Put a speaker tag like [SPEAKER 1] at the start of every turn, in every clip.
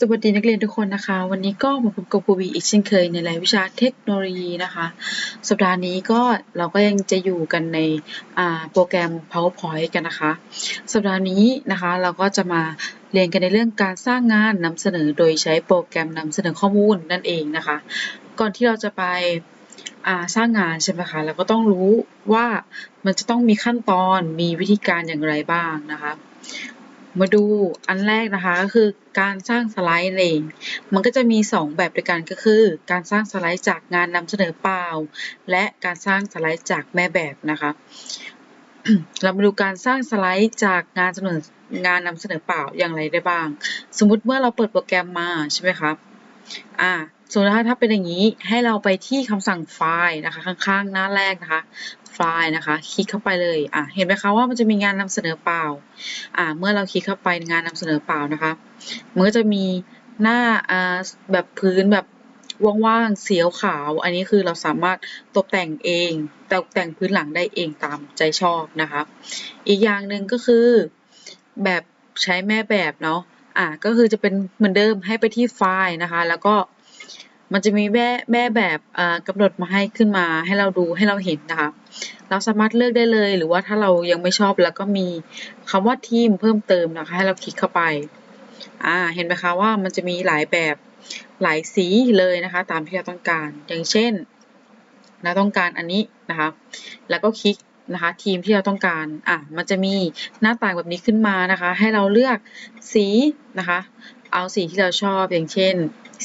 [SPEAKER 1] สวัสดีนักเรียนทุกคนนะคะ วันนี้ก็มาพบกับครูบีอีกเช่นเคยในรายวิชาเทคโนโลยีนะคะ สัปดาห์นี้ก็เราก็ยังจะอยู่กันในโปรแกรม PowerPoint กันนะคะ สัปดาห์นี้นะคะเราก็จะมาเรียนกันในเรื่องการสร้างงานนำเสนอโดยใช้โปรแกรมนำเสนอข้อมูลนั่นเองนะคะ ก่อนที่เราจะไปสร้างงานใช่ไหมคะเราก็ต้องรู้ว่ามันจะต้องมีขั้นตอนมีวิธีการอย่างไรบ้างนะคะ มาดูอันแรกนะคะก็คือการสร้างสไลด์เอง มันก็จะมี 2 แบบด้วยกันก็คือ การสร้างสไลด์จากงานนำเสนอเปล่า และการสร้างสไลด์จากแม่แบบนะคะเรามาดูการสร้างสไลด์จากงานเสนองานนำเสนอเปล่าอย่างไรได้บ้าง สมมุติเมื่อเราเปิดโปรแกรมมาใช่ไหมครับอ่าส่วนถ้าเป็นอย่างนี้ให้เราไปที่คำสั่งไฟล์นะคะ ข้างๆ หน้าแรกนะคะ ไฟล์นะคะ คลิกเข้าไปเลย อะ เห็นไหมคะว่ามันจะมีงานนำเสนอเปล่า อ่า เมื่อเราคลิกเข้าไปงานนำเสนอเปล่านะคะ มันก็จะมีหน้า อ่า แบบพื้นแบบว่างๆ สีขาว อันนี้คือเราสามารถตกแต่งเอง ตกแต่งพื้นหลังได้เองตามใจชอบนะคะ อีกอย่างหนึ่งก็คือแบบใช้แม่แบบเนาะ อ่าก็คือจะเป็นเหมือนเดิมให้ไปที่ไฟล์นะคะ แล้วก็ มันจะมีแม่แม่แบบกำหนดมาให้ขึ้นมาให้เราดูให้เราเห็นนะคะ เราสามารถเลือกได้เลยหรือว่าถ้าเรายังไม่ชอบแล้วก็มีคำว่าทีมเพิ่มเติมนะคะให้เราคลิกเข้าไปอ่าเห็นไหมคะว่ามันจะมีหลายแบบหลายสีเลยนะคะ ตามที่เราต้องการ อย่างเช่นเราต้องการอันนี้นะคะ แล้วก็คลิกนะคะทีมที่เราต้องการ อะ มันจะมีหน้าต่างแบบนี้ขึ้นมานะคะ ให้เราเลือกสีนะคะ เอาสีที่เราชอบอย่างเช่น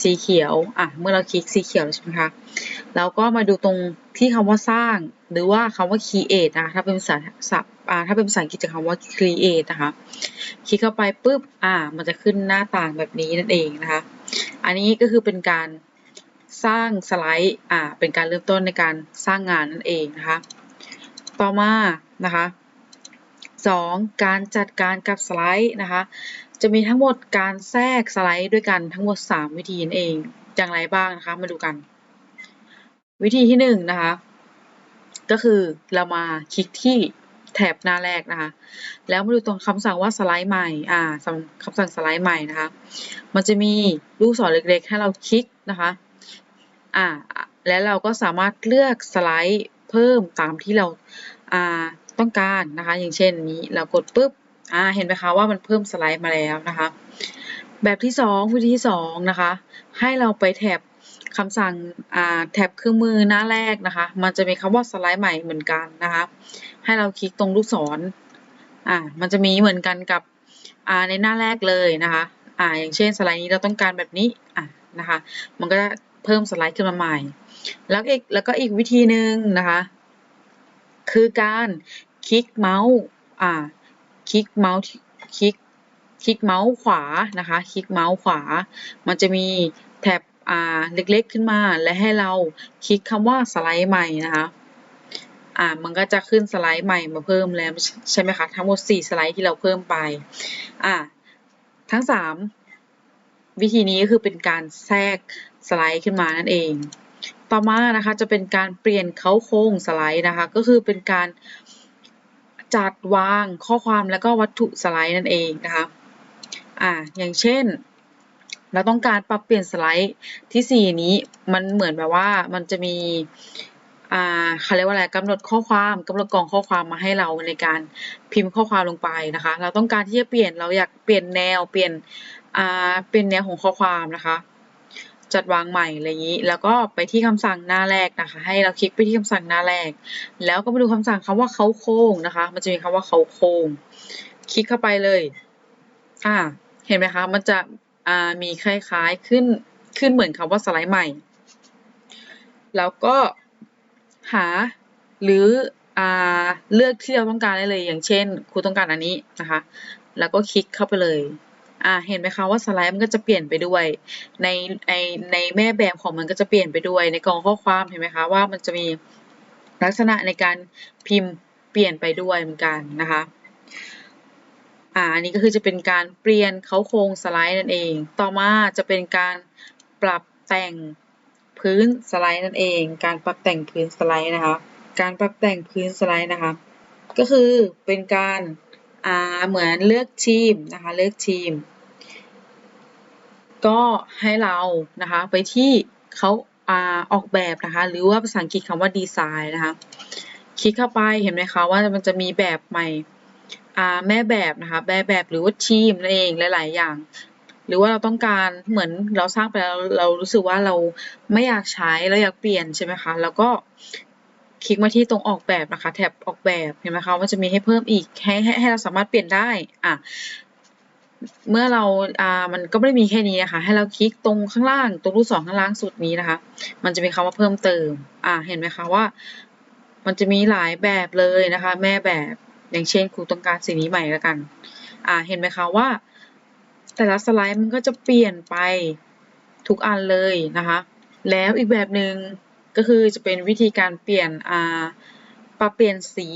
[SPEAKER 1] สีเขียว อะ เมื่อเราคลิกสีเขียวใช่ไหมคะ เราก็มาดูตรงที่คำว่าสร้าง หรือว่าคำว่า create นะคะถ้าเป็นภาษาศัพท์อ่าถ้าเป็นภาษาอังกฤษจะคำว่า create นะคะ คลิกเข้าไปปุ๊บ อ่า มันจะขึ้นหน้าต่างแบบนี้นั่นเองนะคะ อันนี้ก็คือเป็นการสร้างสไลด์ อ่า เป็นการเริ่มต้นในการสร้างงานนั่นเองนะคะ ต่อมา นะคะ 2. การจัดการกับสไลด์นะคะ จะมีทั้งหมดการแทรกสไลด์ด้วยกันทั้งหมด 3 วิธีนั่นเอง อย่างไรบ้างนะคะ มาดูกัน วิธีที่1นนะคะ ก็คือเรามาคลิกที่แถบหน้าแรกนะคะ แล้วมาดูตรงคำสั่งว่าสไลด์ใหม่ อ่าคำสั่งสไลด์ใหม่นะคะ มันจะมีลูกศรเล็กๆ ให้เราคลิกนะคะ อ่า และเราก็สามารถเลือกสไลด์เพิ่มตามที่เรา อ่า ต้องการนะคะ อย่างเช่นนี้ เรากดปุ๊บ อ่าเห็นไหมคะว่ามันเพิ่มสไลด์มาแล้วนะคะ แบบที่2วิธีที่2นะคะ ให้เราไปแถบคำสั่งอ่าแถบเครื่องมือหน้าแรกนะคะ มันจะมีคำว่าสไลด์ใหม่เหมือนกันนะคะ ให้เราคลิกตรงลูกศรอ่ามันจะมีเหมือนกันกับอ่าในหน้าแรกเลยนะคะอ่าอย่างเช่นสไลด์นี้เราต้องการแบบนี้อ่านะคะ มันก็จะเพิ่มสไลด์ขึ้นมาใหม่ แล้วอีกแล้วก็อีกวิธีหนึ่งนะคะ คือการคลิกเมาส์อ่า คลิกเมาส์คลิกคลิกเมาส์ขวานะคะ คลิกเมาส์ขวา มันจะมีแท็บอ่าเล็กๆขึ้นมา และให้เราคลิกคำว่าสไลด์ใหม่นะคะอ่ามันก็จะขึ้นสไลด์ใหม่มาเพิ่มแล้วใช่ไหมคะทั้งหมด 4 สไลด์ที่เราเพิ่มไปอ่าทั้ง 3 วิธีนี้ก็คือเป็นการแทรกสไลด์ขึ้นมานั่นเอง ต่อมานะคะจะเป็นการเปลี่ยนเขาโครงสไลด์นะคะ ก็คือเป็นการ จัดวางข้อความแล้วก็วัตถุสไลด์นั่นเองนะคะอ่าอย่างเช่น เราต้องการปรับเปลี่ยนสไลด์ที่ 4 นี้มันเหมือนแบบว่ามันจะมีอ่าเขาเรียกว่าอะไรกำหนดข้อความกำหนดกล่องข้อความมาให้เราในการพิมพ์ข้อความลงไปนะคะ เราต้องการที่จะเปลี่ยนเราอยากเปลี่ยนแนวเปลี่ยนอ่าเป็นแนวของข้อความนะคะ จัดวางใหม่อะไรอย่างนี้ แล้วก็ไปที่คำสั่งหน้าแรกนะคะ ให้เราคลิกไปที่คำสั่งหน้าแรก แล้วก็มาดูคำสั่งคำว่าเขาโค้งนะคะ มันจะมีคำว่าเขาโค้ง คลิกเข้าไปเลย อ่า เห็นไหมคะ มันจะอ่ามีคล้ายๆขึ้นขึ้นเหมือนคำว่าสไลด์ใหม่ แล้วก็หาหรืออ่าเลือกที่เราต้องการได้เลย อย่างเช่นครูต้องการอันนี้นะคะ แล้วก็คลิกเข้าไปเลย อ่าเห็นไหมคะว่าสไลด์มันก็จะเปลี่ยนไปด้วย ในในในแม่แบบของมันก็จะเปลี่ยนไปด้วย ในกองข้อความเห็นไหมคะว่ามันจะมีลักษณะในการพิมพ์เปลี่ยนไปด้วยเหมือนกันนะคะอ่าอันนี้ก็คือจะเป็นการเปลี่ยนเขาโครงสไลด์นั่นเอง ต่อมาจะเป็นการปรับแต่งพื้นสไลด์นั่นเอง การปรับแต่งพื้นสไลด์นะคะ การปรับแต่งพื้นสไลด์นะคะ ก็คือเป็นการ เหมือนเลือกทีมนะคะเลือกทีม ก็ให้เรานะคะไปที่เขาออกแบบนะคะหรือว่าภาษาอังกฤษคำว่าดีไซน์นะคะคลิกเข้าไปเห็นไหมคะว่ามันจะมีแบบใหม่แม่แบบนะคะแบบแบบหรือว่าทีมนั่นเองหลาย ๆ อย่าง หรือว่าเราต้องการเหมือนเราสร้างไปแล้วเรารู้สึกว่าเราไม่อยากใช้เราอยากเปลี่ยนใช่ไหมคะแล้วก็ คลิกมาที่ตรงออกแบบนะคะแท็บออกแบบเห็นไหมคะว่าจะมีให้เพิ่มอีกให้ให้ให้เราสามารถเปลี่ยนได้อะเมื่อเราอ่ามันก็ไม่ได้มีแค่นี้นะคะให้เราคลิกตรงข้างล่างตรงรูปศรข้างล่างสุดนี้นะคะ มันจะมีคำว่าเพิ่มเติมอ่าเห็นไหมคะว่า มันจะมีหลายแบบเลยนะคะ แม่แบบอย่างเช่นครูต้องการสีนี้ใหม่แล้วกันอ่าเห็นไหมคะว่า แต่ละสไลด์มันก็จะเปลี่ยนไปทุกอันเลยนะคะ แล้วอีกแบบหนึ่ง ก็คือจะเป็นวิธีการเปลี่ยนอ่าปรับเปลี่ยนสี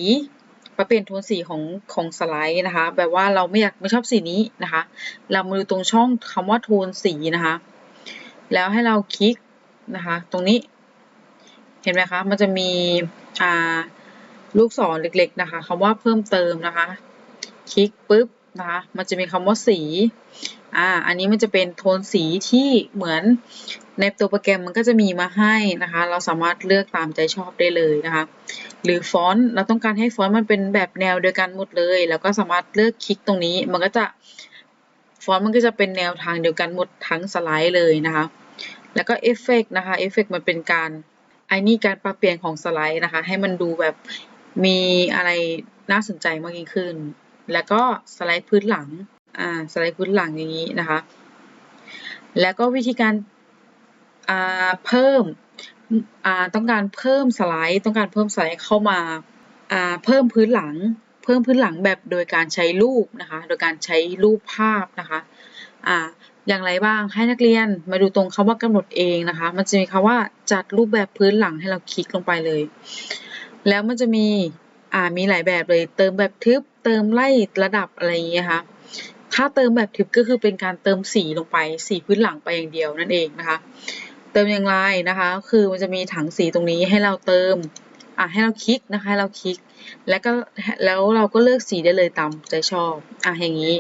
[SPEAKER 1] ปรับเปลี่ยนโทนสีของของสไลด์นะคะ แบบว่าเราไม่อยากไม่ชอบสีนี้นะคะ เรามาดูตรงช่องคำว่าโทนสีนะคะ แล้วให้เราคลิกนะคะ ตรงนี้ เห็นไหมคะ มันจะมีอ่าลูกศรเล็กๆนะคะคำว่าเพิ่มเติมนะคะ คลิกปุ๊บ นะคะมันจะมีคำว่าสีอ่าอันนี้มันจะเป็นโทนสีที่เหมือนในตัวโปรแกรมมันก็จะมีมาให้นะคะ เราสามารถเลือกตามใจชอบได้เลยนะคะ หรือฟอนต์เราต้องการให้ฟอนต์มันเป็นแบบแนวเดียวกันหมดเลย แล้วก็สามารถเลือกคลิกตรงนี้ มันก็จะฟอนต์มันก็จะเป็นแนวทางเดียวกันหมดทั้งสไลด์เลยนะคะ แล้วก็เอฟเฟกนะคะเอฟเฟกมันเป็นการไอ้นี่การปรับเปลี่ยนของสไลด์นะคะ ให้มันดูแบบมีอะไรน่าสนใจมากยิ่งขึ้น แล้วก็สไลด์พื้นหลัง อ่า สไลด์พื้นหลังอย่างนี้นะคะ แล้วก็วิธีการ อ่า เพิ่ม อ่า ต้องการเพิ่มสไลด์ ต้องการเพิ่มสไลด์เข้ามา อ่า เพิ่มพื้นหลัง เพิ่มพื้นหลังแบบโดยการใช้รูปนะคะ โดยการใช้รูปภาพนะคะ อ่า อย่างไรบ้าง ให้นักเรียนมาดูตรงคำว่ากำหนดเองนะคะ มันจะมีคำว่าจัดรูปแบบพื้นหลังให้เราคลิกลงไปเลย แล้วมันจะมี อ่า มีหลายแบบเลย เติมแบบทึบ เติมไล่ระดับอะไรอย่างเงี้ยค่ะถ้าเติมแบบทึบก็คือเป็นการเติมสีลงไปสีพื้นหลังไปอย่างเดียวนั่นเองนะคะ เติมอย่างไรนะคะ คือมันจะมีถังสีตรงนี้ให้เราเติมอ่าให้เราคลิกนะคะให้เราคลิก แล้วก็แล้วเราก็เลือกสีได้เลยตามใจชอบอ่าอย่างนี้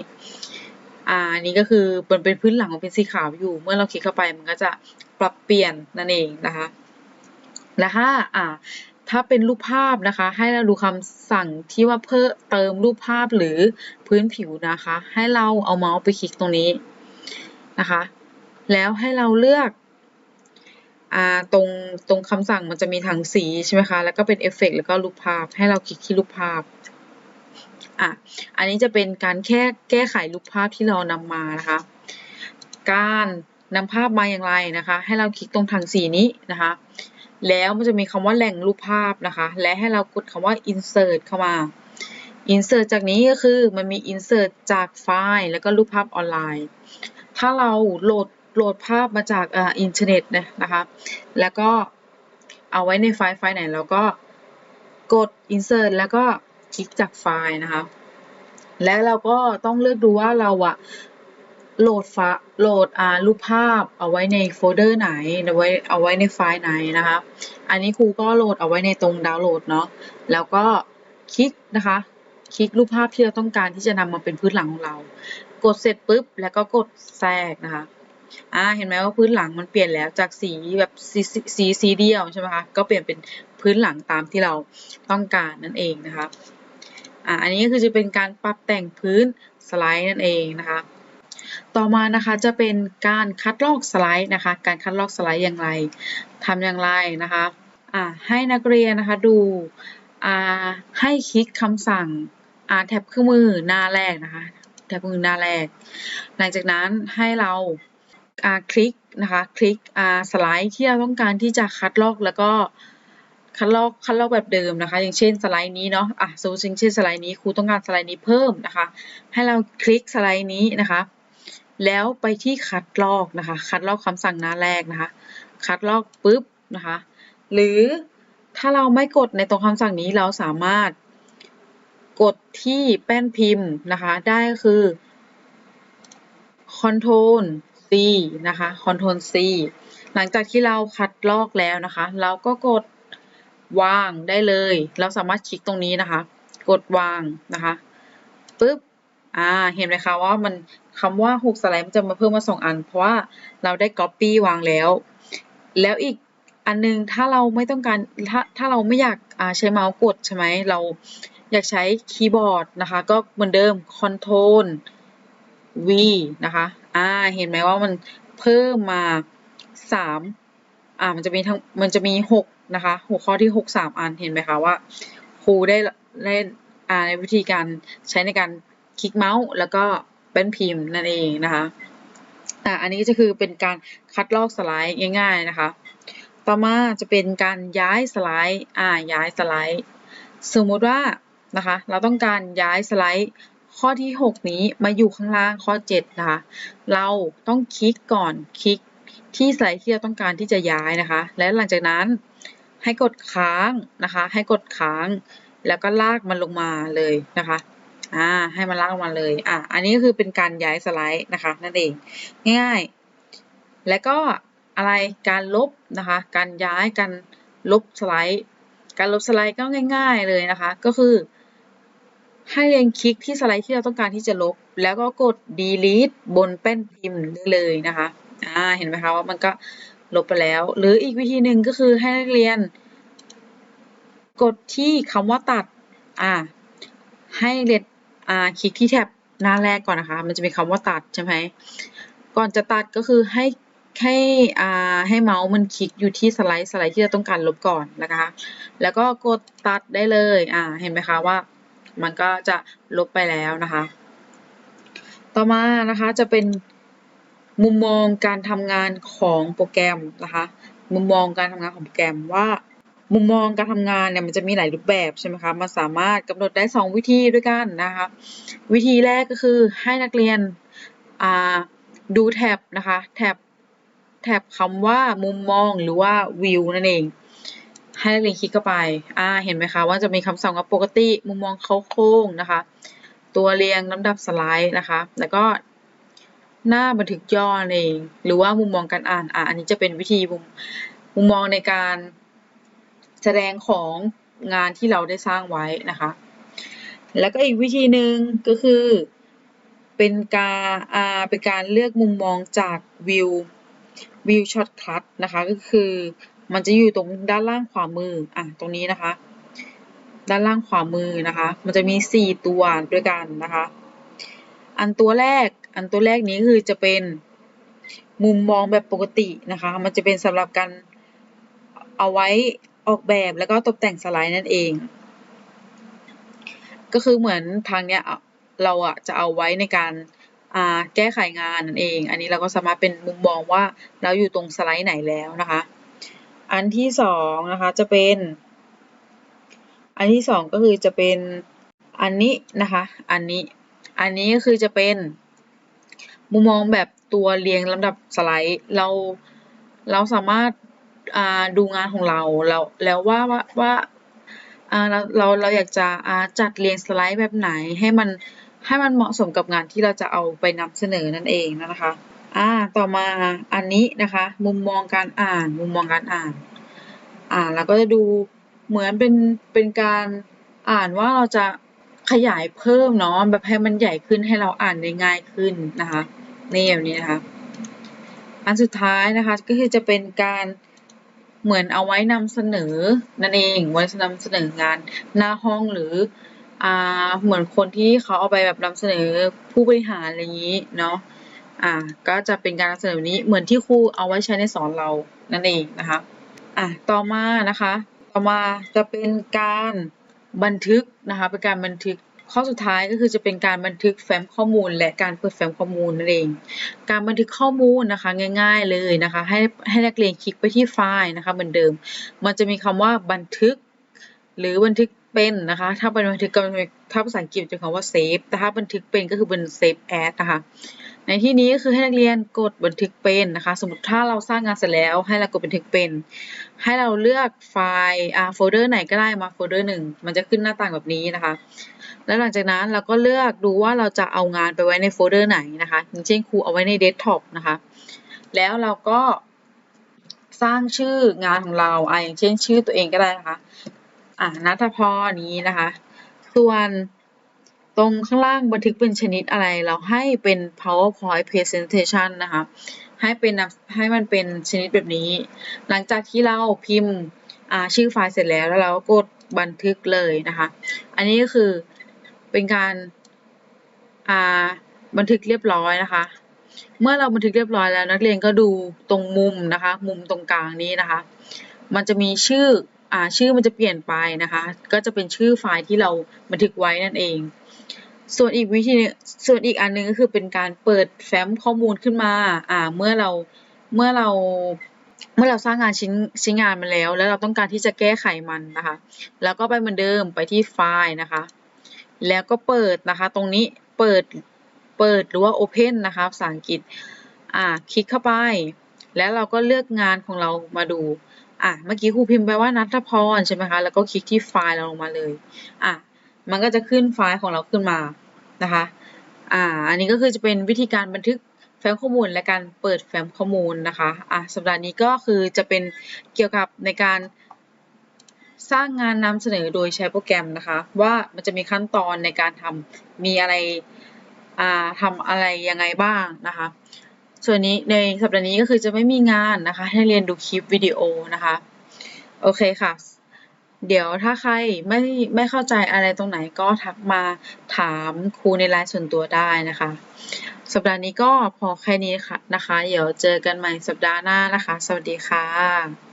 [SPEAKER 1] อ่านี่ก็คือมันเป็นพื้นหลังมันเป็นสีขาวอยู่ เมื่อเราคลิกเข้าไปมันก็จะปรับเปลี่ยนนั่นเองนะคะ และถ้าอ่า ถ้าเป็นรูปภาพนะคะ ให้เราดูคำสั่งที่ว่าเพิ่มเติมรูปภาพหรือพื้นผิวนะคะ ให้เราเอาเมาส์ไปคลิกตรงนี้นะคะ แล้วให้เราเลือกอตรงตรงคำสั่งมันจะมีถังสีใช่ไหมคะ แล้วก็เป็นเอฟเฟกต์แล้วก็รูปภาพ ให้เราคลิกที่รูปภาพอะอันนี้จะเป็นการแค่แก้ไขรูปภาพที่เรานำมานะคะ การนำภาพมาอย่างไรนะคะ ให้เราคลิกตรงถังสีนี้นะคะ แล้วมันจะมีคำว่าแหล่งรูปภาพนะคะ และให้เรากดคำว่า insert เข้ามา insert จากนี้ก็คือมันมี insert จากไฟล์แล้วก็รูปภาพออนไลน์ ถ้าเราโหลดโหลดภาพมาจากอ่าอินเทอร์เน็ตนะคะ แล้วก็เอาไว้ในไฟล์ไฟล์ไหนเราก็กด insert แล้วก็คลิกจากไฟล์นะคะ และเราก็ต้องเลือกดูว่าเราอะ โหลดฟาโหลดอ่ารูปภาพเอาไว้ในโฟลเดอร์ไหนเอาไว้เอาไว้ในไฟล์ไหนนะคะ อันนี้ครูก็โหลดเอาไว้ในตรงดาวน์โหลดเนาะแล้วก็คลิกนะคะ คลิกรูปภาพที่เราต้องการที่จะนำมาเป็นพื้นหลังของเรา กดเสร็จปุ๊บแล้วก็กดแทรกนะคะอ่าเห็นไหมว่าพื้นหลังมันเปลี่ยนแล้วจากสีแบบสีสีสีเดียวใช่ไหมคะก็เปลี่ยนเป็นพื้นหลังตามที่เราต้องการนั่นเองนะคะอ่าอันนี้ก็คือจะเป็นการปรับแต่งพื้นสไลด์นั่นเองนะคะ ต่อมานะคะจะเป็นการคัดลอกสไลด์นะคะ การคัดลอกสไลด์อย่างไรทำอย่างไรนะคะอ่าให้นักเรียนนะคะดูอ่าให้คลิกคำสั่งอ่าแท็บเครื่องมือหน้าแรกนะคะแท็บเครื่องมือหน้าแรก หลังจากนั้นให้เราอ่าคลิกนะคะคลิกอ่าสไลด์ที่เราต้องการที่จะคัดลอกแล้วก็คัดลอกคัดลอกแบบเดิมนะคะ อย่างเช่นสไลด์นี้เนาะอะสมมติอย่างเช่นสไลด์นี้ครูต้องการสไลด์นี้เพิ่มนะคะ ให้เราคลิกสไลด์นี้นะคะ แล้วไปที่คัดลอกนะคะ คัดลอกคำสั่งหน้าแรกนะคะ คัดลอกปุ๊บนะคะ หรือถ้าเราไม่กดในตรงคำสั่งนี้เราสามารถกดที่แป้นพิมพ์นะคะ ได้คือ Ctrl C นะคะ Ctrl C หลังจากที่เราคัดลอกแล้วนะคะ เราก็กดวางได้เลย เราสามารถคลิกตรงนี้นะคะ กดวางนะคะ ปึ๊บ อ่า เห็นไหมคะว่ามันคำว่า6สไลด์มันจะมาเพิ่มมา2อัน เพราะว่าเราได้ copy วางแล้ว แล้วอีกอันนึงถ้าเราไม่ต้องการถ้าถ้าเราไม่อยากใช้เมาส์กดใช่ไหมเราอยากใช้คีย์บอร์ดนะคะ ก็เหมือนเดิม control V นะคะ อ่า เห็นไหมว่ามันเพิ่มมา 3 อ่า มันจะมีทั้ง มันจะมี 6 นะคะ หัวข้อที่ 6 3 อัน เห็นไหมคะว่าครูได้เล่น อ่า ในวิธีการใช้ในการ คลิกเมาส์แล้วก็เป็นพิมพ์นั่นเองนะคะอ่าอันนี้จะคือเป็นการคัดลอกสไลด์ง่าย ๆนะคะ ต่อมาจะเป็นการย้ายสไลด์อ่าย้ายสไลด์ สมมุติว่านะคะเราต้องการย้ายสไลด์ข้อที่ 6 นี้มาอยู่ข้างล่างข้อ 7 นะคะ เราต้องคลิกก่อนคลิกที่สไลด์ที่เราต้องการที่จะย้ายนะคะ และหลังจากนั้นให้กดค้างนะคะ ให้กดค้าง แล้วก็ลากมันลงมาเลยนะคะ อ่า ให้มันลากลงมาเลย อ่าอันนี้ก็คือเป็นการย้ายสไลด์นะคะ นั่นเอง ง่ายๆ แล้วก็อะไร การลบนะคะ การย้าย การลบสไลด์ การลบสไลด์ก็ง่าย ๆเลยนะคะ ก็คือ ให้เล็งคลิกที่สไลด์ที่เราต้องการที่จะลบ แล้วก็กด delete บนแป้นพิมพ์ได้เลยนะคะ อ่า เห็นไหมคะว่ามันก็ลบไปแล้ว หรืออีกวิธีหนึ่งก็คือให้นักเรียน กดที่คำว่าตัด อ่า ให้เรียน อ่าคลิกที่แท็บหน้าแรกก่อนนะคะ มันจะมีคำว่าตัดใช่ไหมก่อนจะตัดก็คือให้ให้อ่าให้เมาส์มันคลิกอยู่ที่สไลด์สไลด์ที่เราต้องการลบก่อนนะคะ แล้วก็กดตัดได้เลยอ่าเห็นไหมคะว่า มันก็จะลบไปแล้วนะคะ ต่อมานะคะจะเป็นมุมมองการทำงานของโปรแกรมนะคะ มุมมองการทำงานของโปรแกรมว่า มุมมองการทำงานเนี่ยมันจะมีหลายรูปแบบใช่ไหมคะ มันสามารถกำหนดได้ 2 วิธีด้วยกันนะคะ วิธีแรกก็คือให้นักเรียนดูแท็บนะคะ แท็บ แท็บคำว่ามุมมองหรือว่าวิวนั่นเอง ให้นักเรียนคลิกเข้าไป อ่า เห็นไหมคะว่าจะมีคำสั่งว่าปกติ มุมมองเขาโค้งนะคะ ตัวเรียงลำดับสไลด์นะคะ แล้วก็หน้าบันทึกย่อนั่นเอง หรือว่ามุมมองการอ่าน อ่าอันนี้จะเป็นวิธีมุมมุมมองในการ แสดงของงานที่เราได้สร้างไว้นะคะ แล้วก็อีกวิธีหนึ่งก็คือ เป็นการอ่าเป็นการเลือกมุมมองจากวิววิวช็อตคัทนะคะ ก็คือมันจะอยู่ตรงด้านล่างขวามืออะตรงนี้นะคะ ด้านล่างขวามือนะคะ มันจะมี 4 ตัวด้วยกันนะคะ อันตัวแรกอันตัวแรกนี้คือจะเป็นมุมมองแบบปกตินะคะ มันจะเป็นสำหรับการเอาไว้ ออกแบบแล้วก็ตกแต่งสไลด์นั่นเอง ก็คือเหมือนทางเนี้ยเราอะจะเอาไว้ในการแก้ไขงานนั่นเอง อันนี้เราก็สามารถเป็นมุมมองว่าเราอยู่ตรงสไลด์ไหนแล้วนะคะ อันที่สองนะคะจะเป็น อันที่สองก็คือจะเป็นอันนี้นะคะ อันนี้ อันนี้ก็คือจะเป็นมุมมองแบบตัวเรียงลำดับสไลด์ เรา เราสามารถ ดูงานของเราเราแล้วว่าว่าว่าเราเราเราอยากจะจัดเรียงสไลด์แบบไหนให้มันให้มันเหมาะสมกับงานที่เราจะเอาไปนำเสนอนั่นเองนะคะอ่าต่อมาอันนี้นะคะ มุมมองการอ่านมุมมองการอ่าน อ่าแล้วก็จะดูเหมือนเป็นเป็นการอ่านว่าเราจะขยายเพิ่มเนาะแบบให้มันใหญ่ขึ้นให้เราอ่านได้ง่ายขึ้นนะคะนี่แบบนี้นะคะอันสุดท้ายนะคะก็คือจะเป็นการ เหมือนเอาไว้นำเสนอนั่นเองไว้นำเสนองานหน้าห้องหรืออ่าเหมือนคนที่เขาเอาไปแบบนำเสนอผู้บริหารอะไรอย่างนี้เนาะอ่าก็จะเป็นการนำเสนอนี้เหมือนที่ครูเอาไว้ใช้ในสอนเรานั่นเองนะคะอะต่อมานะคะ ต่อมาจะเป็นการบันทึกนะคะเป็นการบันทึก ข้อสุดท้ายก็คือจะเป็นการบันทึกแฟ้มข้อมูล และการเปิดแฟ้มข้อมูลนั่นเอง การบันทึกข้อมูลนะคะง่าย ๆเลยนะคะ ให้ให้นักเรียนคลิกไปที่ไฟล์นะคะเหมือนเดิม มันจะมีคำว่าบันทึก หรือบันทึกเป็นนะคะ ถ้าเป็นบันทึกก็ถ้าภาษาอังกฤษจะคำว่าเซฟแต่ถ้าบันทึกเป็นก็คือเป็นเซฟแอดนะคะในที่นี้ก็คือให้นักเรียนกดบันทึกเป็นนะคะ สมมติถ้าเราสร้างงานเสร็จแล้วให้เรากดบันทึกเป็น ให้เราเลือกไฟล์อ่าโฟลเดอร์ไหนก็ได้มาโฟลเดอร์หนึ่งมันจะขึ้นหน้าต่างแบบนี้นะคะ แล้วหลังจากนั้นเราก็เลือกดูว่าเราจะเอางานไปไว้ในโฟลเดอร์ไหนนะคะ อย่างเช่นครูเอาไว้ในเดสก์ท็อปนะคะ แล้วเราก็สร้างชื่องานของเราอ่าอย่างเช่นชื่อตัวเองก็ได้นะคะ อ่านัทพรนี้นะคะ ส่วนตรงข้างล่างบันทึกเป็นชนิดอะไรเราให้เป็น PowerPoint Presentation นะคะ ให้เป็นให้มันเป็นชนิดแบบนี้ หลังจากที่เราพิมพ์ชื่อไฟล์เสร็จแล้วแล้วเราก็กดบันทึกเลยนะคะ อันนี้ก็คือ เป็นการบันทึกเรียบร้อยนะคะ เมื่อเราบันทึกเรียบร้อยแล้ว นักเรียนก็ดูตรงมุมนะคะ มุมตรงกลางนี้นะคะ มันจะมีชื่ออชื่อมันจะเปลี่ยนไปนะคะ ก็จะเป็นชื่อไฟล์ที่เราบันทึกไว้นั่นเอง ส่วนอีกวิธีส่วนอีกอันนึงก็คือเป็นการเปิดแฟ้มข้อมูลขึ้นมาอ่าเมื่อเราเมื่อเราเมื่อเราสร้างงานชิ้นชิ้นงานมาแล้ว แล้วเราต้องการที่จะแก้ไขมันนะคะ แล้วก็ไปเหมือนเดิมไปที่ไฟล์นะคะ แล้วก็เปิดนะคะ ตรงนี้เปิดเปิดหรือว่า Open นะคะภาษาอังกฤษอ่าคลิกเข้าไป แล้วเราก็เลือกงานของเรามาดูอะเมื่อกี้ครูพิมพ์ไปว่านัทพรใช่ไหมคะแล้วก็คลิกที่ไฟล์เราลงมาเลยอะมันก็จะขึ้นไฟล์ของเราขึ้นมานะคะอ่าอันนี้ก็คือจะเป็นวิธีการบันทึกแฟ้มข้อมูลและการเปิดแฟ้มข้อมูลนะคะอะสัปดาห์นี้ก็คือจะเป็นเกี่ยวกับในการ สร้างงานนำเสนอโดยใช้โปรแกรมนะคะ ว่ามันจะมีขั้นตอนในการทำมีอะไรทำอะไรยังไงบ้างนะคะ ส่วนนี้ในสัปดาห์นี้ก็คือจะไม่มีงานนะคะ ให้เรียนดูคลิปวิดีโอนะคะ โอเคค่ะ เดี๋ยวถ้าใครไม่ไม่เข้าใจอะไรตรงไหนก็ทักมาถามครูในไลน์ส่วนตัวได้นะคะ สัปดาห์นี้ก็พอแค่นี้ค่ะนะคะ เดี๋ยวเจอกันใหม่สัปดาห์หน้านะคะ สวัสดีค่ะ